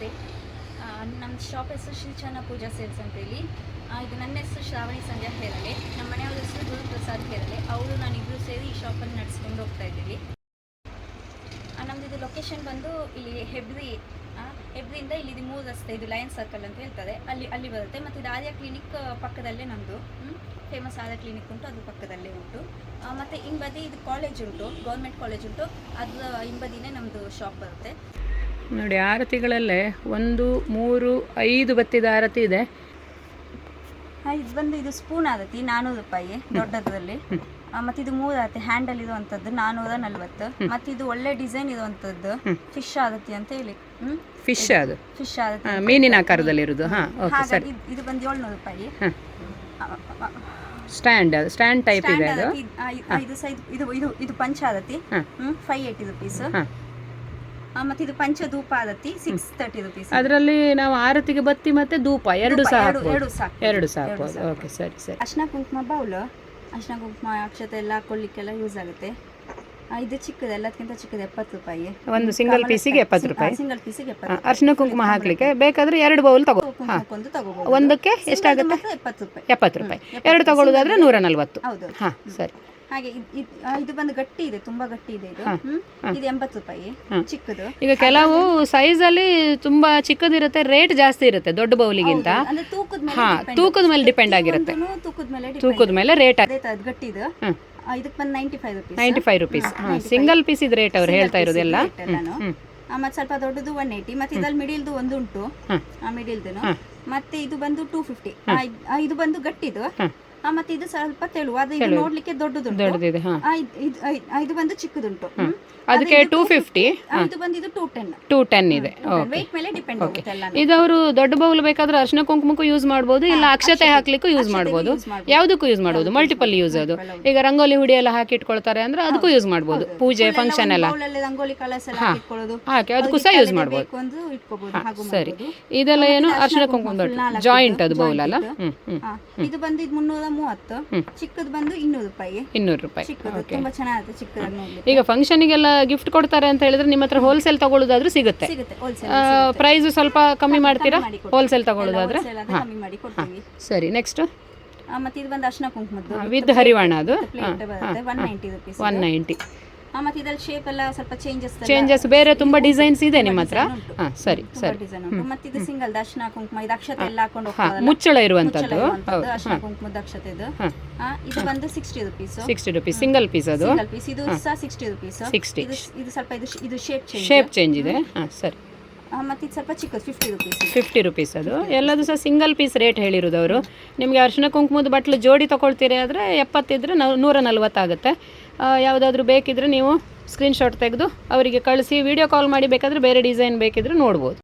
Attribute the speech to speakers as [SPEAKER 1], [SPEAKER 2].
[SPEAKER 1] ನಮಸ್ತೆ. ನಮ್ಮ ಶಾಪ್ ಹೆಸರು ಶ್ರೀ ಚನ್ನ ಪೂಜಾ ಸೇಲ್ಸ್ ಅಂತೇಳಿ ಇದು ನನ್ನ ಹೆಸರು ಶ್ರಾವಣಿ ಸಂಧ್ಯಾ ಹೇರಳೆ. ನಮ್ಮ ಮನೆಯವ್ರ ಹೆಸರು ಗುರುಪ್ರಸಾದ್ ಹೇರಳೆ. ಅವರು ನಾನಿಬ್ಬರು ಸೇರಿ ಈ ಶಾಪನ್ನು ನಡೆಸ್ಕೊಂಡು ಹೋಗ್ತಾ ಇದ್ದೀವಿ. ನಮ್ದು ಇದು ಲೊಕೇಶನ್ ಬಂದು ಇಲ್ಲಿ ಹೆಬ್ರಿ ಹೆಬ್ರಿಯಿಂದ ಇಲ್ಲಿ ಇದು ಮೂರು ರಸ್ತೆ, ಇದು ಲಯನ್ ಸರ್ಕಲ್ ಅಂತ ಹೇಳ್ತಾರೆ ಅಲ್ಲಿ ಅಲ್ಲಿ ಬರುತ್ತೆ. ಮತ್ತು ಇದು ಆರ್ಯ ಕ್ಲಿನಿಕ್ ಪಕ್ಕದಲ್ಲೇ ನಮ್ಮದು ಫೇಮಸ್ ಆದ ಕ್ಲಿನಿಕ್ ಉಂಟು. ಅದು ಪಕ್ಕದಲ್ಲೇ ಉಂಟು. ಮತ್ತು ಹಿಂಬದಿ ಇದು ಕಾಲೇಜ್ ಉಂಟು. ಗೌರ್ಮೆಂಟ್ ಕಾಲೇಜ್ ಉಂಟು. ಅದರ ಹಿಂಬದಿನೇ ನಮ್ಮದು ಶಾಪ್ ಬರುತ್ತೆ.
[SPEAKER 2] ನೋಡಿ ಆರತಿಗಳಲ್ಲೇ ಒಂದು ಮೂರು ಐದು ಬತ್ತಿದ ಆರತಿ ಇದೆ.
[SPEAKER 1] ಇದು ಬಂದು ಇದು ಸ್ಪೂನ್ ಆರತಿ ನಾನ್ನೂರು ರೂಪಾಯಿ ದೊಡ್ಡದ್ರಲ್ಲಿ. ಮತ್ತೆ ಇದು ಮೂರು ಆರತಿ ಹ್ಯಾಂಡಲ್ ಇರುವಂತದ್ದು ನಾನ್ನೂರ ನಲ್ವತ್ತು. ಮತ್ತೆ ಇದು ಒಳ್ಳೆ ಡಿಸೈನ್ ಇರುವಂತದ್ದು ಫಿಶ್ ಆರತಿ ಅಂತ ಹೇಳಿ.
[SPEAKER 2] ಫಿಶ್ ಅದು.
[SPEAKER 1] ಫಿಶ್ ಆರತಿ
[SPEAKER 2] ಮೀನಿನ ಆಕಾರದಲ್ಲಿ ಇರುದು
[SPEAKER 1] ಹಾಗಾಗಿ ಇದು- ಬಂದ್ ಏಳ್ನೂರು ರೂಪಾಯಿ.
[SPEAKER 2] ಸ್ಟ್ಯಾಂಡ್ ಸ್ಟ್ಯಾಂಡ್ ಟೈಪ್ ಇದೆ
[SPEAKER 1] ಇದು ಇದು- ಇದು ಪಂಚ ಇದು ಪಂಚಾರತಿ ಫೈವ್ ಏಯ್ಟಿ ರುಪೀಸ್ ಮತ್ತೆ ಇದು ಪಂಚಧೂಪ ಆದತಿ ಸಿಕ್ಸ್ ತರ್ಟಿ ರುಪೀಸ್
[SPEAKER 2] ಅದರಲ್ಲಿ ನಾವು ಆರತಿಗೆ ಬತ್ತಿ ಮತ್ತೆ ಧೂಪ ಎರಡು ಸಹ
[SPEAKER 1] ಎರಡು
[SPEAKER 2] ಸಾಕು
[SPEAKER 1] ಎರಡು ಸಾಕು
[SPEAKER 2] ಎರಡು ಹಾಕ್ಬೋದು. ಓಕೆ ಸರಿ ಸರಿ.
[SPEAKER 1] ಅರ್ಶಿನ ಕುಂಕುಮ ಬೌಲ್ ಅರ್ಶಿನ ಕುಂಕುಮ ಅಕ್ಷತೆ ಎಲ್ಲ ಹಾಕೊಳ್ಳಿಕ್ಕೆಲ್ಲ ಯೂಸ್ ಆಗುತ್ತೆ. ಇದು ಚಿಕ್ಕದು ಎಲ್ಲದಕ್ಕಿಂತ ಚಿಕ್ಕದು ಎಪ್ಪತ್ತು ರೂಪಾಯಿ.
[SPEAKER 2] ಒಂದು ಸಿಂಗಲ್ ಪೀಸಿಗೆ ಎಪ್ಪತ್ತು ರೂಪಾಯಿ.
[SPEAKER 1] ಸಿಂಗಲ್ ಪೀಸಿಗೆ
[SPEAKER 2] ಅರ್ಶಿನ ಕುಂಕುಮ ಹಾಕ್ಲಿಕ್ಕೆ ಬೇಕಾದ್ರೆ ಎರಡು ಬೌಲ್ ತಗೋ. ಒಂದಕ್ಕೆ ಎಷ್ಟಾಗುತ್ತೆ?
[SPEAKER 1] ಎಪ್ಪತ್ತು ರೂಪಾಯಿ.
[SPEAKER 2] ಎಪ್ಪತ್ತು ರೂಪಾಯಿ. ಎರಡು ತಗೊಳ್ಳೋದಾದ್ರೆ ನೂರ ನಲ್ವತ್ತು
[SPEAKER 1] ಹೌದು.
[SPEAKER 2] ಹಾಂ ಸರಿ.
[SPEAKER 1] ಹಾಗೆ ಇದ್- ಬಂದು ಗಟ್ಟಿ ಇದೆ ತುಂಬಾ ಗಟ್ಟಿ ಇದೆ ಇದು. ಇದು ಎಂಬತ್ತು ರೂಪಾಯಿ ಚಿಕ್ಕದು.
[SPEAKER 2] ಈಗ ಕೆಲವು ಅಲ್ಲಿ ತುಂಬಾ ಚಿಕ್ಕದಿರುತ್ತೆ ರೇಟ್ ಜಾಸ್ತಿ ಇರುತ್ತೆ ದೊಡ್ಡ ಬೌಲಿಗಿಂತ.
[SPEAKER 1] ಅಂದ್ರೆ ತೂಕದ ಮೇಲೆ
[SPEAKER 2] ಹಾ ತೂಕದ ಮೇಲೆ ಡಿಪೆಂಡ್ ಆಗಿರುತ್ತೆ.
[SPEAKER 1] ತೂಕದ ಮೇಲೆ.
[SPEAKER 2] ತೂಕದ ಮೇಲೆ ರೇಟ್
[SPEAKER 1] ಗಟ್ಟಿದು ಇದಕ್ಕೆ ಬಂದು ninety five rupees
[SPEAKER 2] ninety five rupees single piece ಇದು ರೇಟ್ ಅವ್ರು ಹೇಳ್ತಾ ಇರೋದೆಲ್ಲ.
[SPEAKER 1] ಮತ್ತೆ ಸ್ವಲ್ಪ ದೊಡ್ಡದು ಒನ್ ಏಯ್ಟಿ ಮತ್ತೆ ಇದ್ರಲ್ಲಿ ಮಿಡಿಲ್ದು ಒಂದು ಉಂಟು. ಆ ಮಿಡಿಲ್ದು ಮತ್ತೆ ಇದು ಬಂದು ಟೂ ಫಿಫ್ಟಿ ಇದು ಬಂದು ಗಟ್ಟಿದು. ಮತ್ತೆ ಇದು ಸ್ವಲ್ಪ ತೆಳುವಾದ ಇದು ನೋಡ್ಲಿಕ್ಕೆ ದೊಡ್ಡದುಂಟು.
[SPEAKER 2] ದೊಡ್ಡದಿದೆ ಹಾಂ.
[SPEAKER 1] ಇದ್- ಇದ್- ಇದ್- ಇದು ಬಂದು ಚಿಕ್ಕದುಂಟು. ಹ್ಮ್.
[SPEAKER 2] ಅದಕ್ಕೆ ಟೂ ಫಿಫ್ಟಿ
[SPEAKER 1] ಆ, ಇದು ಬಂದು ಇದು ಟೂ ಟೆನ್
[SPEAKER 2] ಟೂ ಟೆನ್ ಇದೆ. ಓಕೆ
[SPEAKER 1] ವೆಯ್ಟ್ ಮೇಲೆ ಡಿಪೆಂಡ್ ಆಗುತ್ತೆ ಎಲ್ಲ
[SPEAKER 2] ಅವರು ದೊಡ್ಡ ಬೌಲ್ ಬೇಕಾದ್ರೆ ಅರಿಶಿನ ಕುಂಕುಮಕ್ಕೂ ಯೂಸ್ ಮಾಡ್ಬೋದು ಇಲ್ಲ ಅಕ್ಷತೆ ಹಾಕ್ಲಿಕ್ಕೂ ಯೂಸ್ ಮಾಡ್ಬೋದು. ಯಾವುದಕ್ಕೂ ಯೂಸ್ ಮಾಡ್ಬೋದು. ಮಲ್ಟಿಪಲ್ ಯೂಸ್ ಅದು ಈಗ ರಂಗೋಲಿ ಹುಡಿ ಎಲ್ಲ ಹಾಕಿ ಇಟ್ಕೊಳ್ತಾರೆ ಅಂದ್ರೆ ಅದಕ್ಕೂ ಯೂಸ್ ಮಾಡ್ಬೋದು. ಪೂಜೆ ಫಂಕ್ಷನ್ ಎಲ್ಲ.
[SPEAKER 1] ಬೌಲಲ್ಲಿ ರಂಗೋಲಿ ಕಲರ್ಸ್ ಎಲ್ಲ
[SPEAKER 2] ಹಾಕಿ ಅದಕ್ಕೂ ಸಹ ಯೂಸ್ ಮಾಡ್ಬೋದು.
[SPEAKER 1] ಬೇಕು ಒಂದು ಇಟ್ಕೋಬಹುದು ಹಾಗೂ
[SPEAKER 2] ಸರಿ. ಇದೆಲ್ಲ ಏನು ಅರಿಶಿನ ಕುಂಕುಮ ಜಾಯಿಂಟ್ ಅದು ಬೌಲ್ ಅಲ್ಲ ಹ್ಮ್ ಹ್ಮ್
[SPEAKER 1] ಆ, ಇದು ಬಂದು ಇದು ಮುನ್ನೂರ ಮೂವತ್ತು ಚಿಕ್ಕದು ಬಂದು ಇನ್ನೂರು ರೂಪಾಯಿ
[SPEAKER 2] ಇನ್ನೂರು ರೂಪಾಯಿ.
[SPEAKER 1] ಚಿಕ್ಕದು ತುಂಬಾ ಚೆನ್ನಾಗಿರುತ್ತೆ ಚಿಕ್ಕದಾಗಿ ನೋಡ್ಲಿಕ್ಕೆ.
[SPEAKER 2] ಈಗ ಫಂಕ್ಷನಿಗೆಲ್ಲ ಗಿಫ್ಟ್ ಕೊಡ್ತಾರೆ ಅಂತ ಹೇಳಿದ್ರೆ ನಿಮ್ಮ ಹತ್ರ ಹೋಲ್ಸೇಲ್ ತಗೊಳ್ಳೋದಾದ್ರೂ ಸಿಗುತ್ತೆ.
[SPEAKER 1] ಸಿಗುತ್ತೆ ಹೋಲ್ಸೇಲ್
[SPEAKER 2] ಪ್ರೈಸ್ ಸ್ವಲ್ಪ ಕಮ್ಮಿ ಮಾಡ್ತೀರಾ?
[SPEAKER 1] ಮಾಡಿ ಕೊಡ್ತೀವಿ.
[SPEAKER 2] ಹೋಲ್ಸೇಲ್ ತಗೊಳ್ಳೋದಾದ್ರೆ
[SPEAKER 1] ಕಮ್ಮಿ ಮಾಡಿ ಕೊಡ್ತೀವಿ.
[SPEAKER 2] ಸರಿ ನೆಕ್ಸ್ಟ್
[SPEAKER 1] ಆ, ಮತ್ತೆ ಇದು ಬಂದು ಅರ್ಶಿನ ಕುಂಕುಮದ್ದು.
[SPEAKER 2] ವಿತ್ ಹರಿವಾಣ ಅದು?
[SPEAKER 1] ಪ್ಲೇಟ್ ಬರುತ್ತೆ one ninety rupees
[SPEAKER 2] one ninety
[SPEAKER 1] ಮತ್ತೆ ಇದ್ರಲ್ಲಿ ಶೇಪ್ ಎಲ್ಲ ಸ್ವಲ್ಪ ಚೇಂಜಸ್
[SPEAKER 2] ಚೇಂಜಸ್ ಬೇರೆ ತುಂಬಾ ಡಿಸೈನ್ಸ್ ಇದೆ ನಿಮ್ಮ ಹತ್ರ. ಹಾಂ ಸರಿ ಸರಿ.
[SPEAKER 1] ಡಿಸೈನ್ ಉಂಟು. ಮತ್ತೆ ಇದು ಸಿಂಗಲ್ ದರ್ಶನ ಕುಂಕುಮ ಇದು ಅಕ್ಷತೆ ಎಲ್ಲ ಹಾಕೊಂಡು
[SPEAKER 2] ಹಾಂ ಮುಚ್ಚಳ ಇರುವಂತದ್ದು ಹೌದು.
[SPEAKER 1] ಅರ್ಶಿನ ಕುಂಕುಮದ ಅಕ್ಷತೆ ಇದು
[SPEAKER 2] ಹಾಂ
[SPEAKER 1] ಇದು ಬಂದು sixty rupees
[SPEAKER 2] sixty rupees single piece ಅದು?
[SPEAKER 1] ಸಿಂಗಲ್ ಪೀಸ್ ಇದು ಸಹ ಸಿಕ್ಸ್ಟಿ ರುಪೀಸ್
[SPEAKER 2] 60.
[SPEAKER 1] ಇದು ಇದು ಸ್ವಲ್ಪ ಇದು ಇದು ಶೇಪ್ ಚೇಂಜ್
[SPEAKER 2] ಶೇಪ್ ಚೇಂಜ್ ಇದೆ? ಹಾ ಸರಿ.
[SPEAKER 1] ಮತ್ತೆ ಇದು ಸ್ವಲ್ಪ ಚಿಕ್ಕದು ಫಿಫ್ಟಿ ರುಪೀಸ್
[SPEAKER 2] ಫಿಫ್ಟಿ ರುಪೀಸ್ ಅದು? ಎಲ್ಲದೂ ಸಹ ಸಿಂಗಲ್ ಪೀಸ್ ರೇಟ್ ಹೇಳಿರೋದು ಅವರು ನಿಮಗೆ ಅರ್ಶಿನ ಕುಂಕುಮದ ಬಟ್ಲು ಜೋಡಿ ತೊಗೊಳ್ತೀರಿ ಆದರೆ ಎಪ್ಪತ್ತಿದ್ರೆ ನಾವು ನೂರ ನಲ್ವತ್ತಾಗುತ್ತೆ. ಯಾವುದಾದ್ರೂ ಬೇಕಿದ್ರೆ ನೀವು ಸ್ಕ್ರೀನ್ಶಾಟ್ ತೆಗೆದು ಅವರಿಗೆ ಕಳಿಸಿ ವಿಡಿಯೋ ಕಾಲ್ ಮಾಡಿ ಬೇಕಾದರೆ ಬೇರೆ ಡಿಸೈನ್ ಬೇಕಿದ್ರೆ ನೋಡ್ಬೋದು.